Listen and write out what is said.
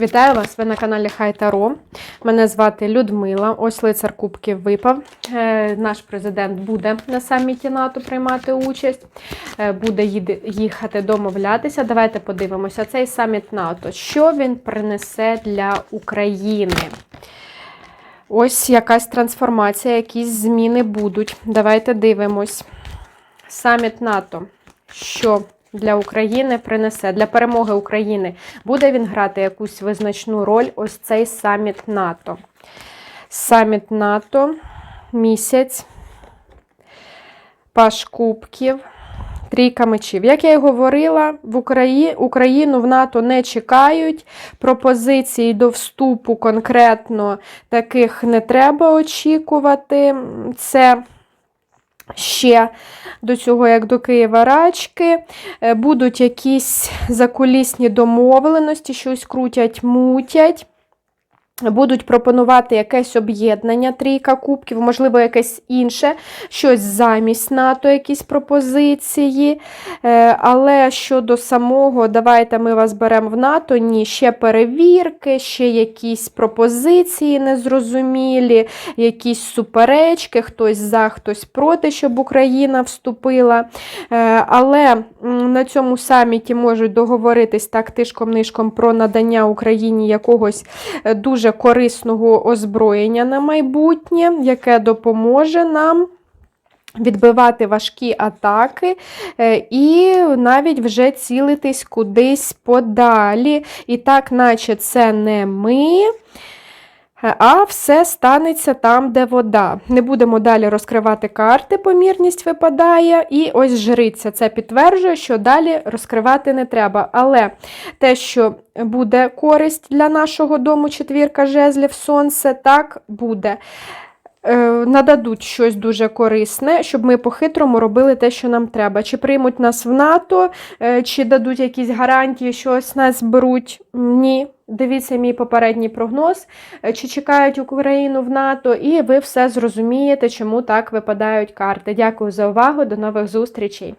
Вітаю вас! Ви на каналі Хай Таро. Мене звати Людмила. Ось лицар Кубків випав. Е, Наш президент буде на саміті НАТО приймати участь, е, буде їхати домовлятися. Давайте подивимося. Цей саміт НАТО. Що він принесе для України? Ось якась трансформація, якісь зміни будуть. Давайте дивимось. Саміт НАТО. Що для України принесе? Для перемоги України буде він грати якусь визначну роль? Ось цей саміт НАТО. Саміт НАТО, місяць, Паш Кубків. Трійка мечів. Як я і говорила, в Украї... Україну в НАТО не чекають. Пропозицій до вступу конкретно таких не треба очікувати. Це ще до цього, як до Києва рачки. Е, Будуть якісь закулісні домовленості, щось крутять, мутять. Будуть пропонувати якесь об'єднання трійка кубків, можливо, якесь інше, щось замість НАТО, якісь пропозиції. Е, Але щодо самого, давайте ми вас беремо в НАТО, ні, ще перевірки, ще якісь пропозиції незрозумілі, якісь суперечки, хтось за, хтось проти, щоб Україна вступила. Е, Але на цьому саміті можуть договоритись так тишком-нишком про надання Україні якогось е, дуже корисного озброєння на майбутнє, яке допоможе нам. Відбивати важкі атаки е, і навіть вже цілитись кудись подалі. І так, наче це не ми, а все станеться там, де вода. Не будемо далі розкривати карти, помірність випадає. І ось жриця це підтверджує, що далі розкривати не треба. Але те, що буде користь для нашого дому, четвірка жезлів, сонце, так буде. Е, Нададуть щось дуже корисне, щоб ми по-хитрому робили те, що нам треба. Чи приймуть нас в НАТО, е, чи дадуть якісь гарантії, що ось нас беруть? Ні. Дивіться мій попередній прогноз, Е, чи чекають Україну в НАТО, і ви все зрозумієте, чому так випадають карти. Дякую за увагу, до нових зустрічей!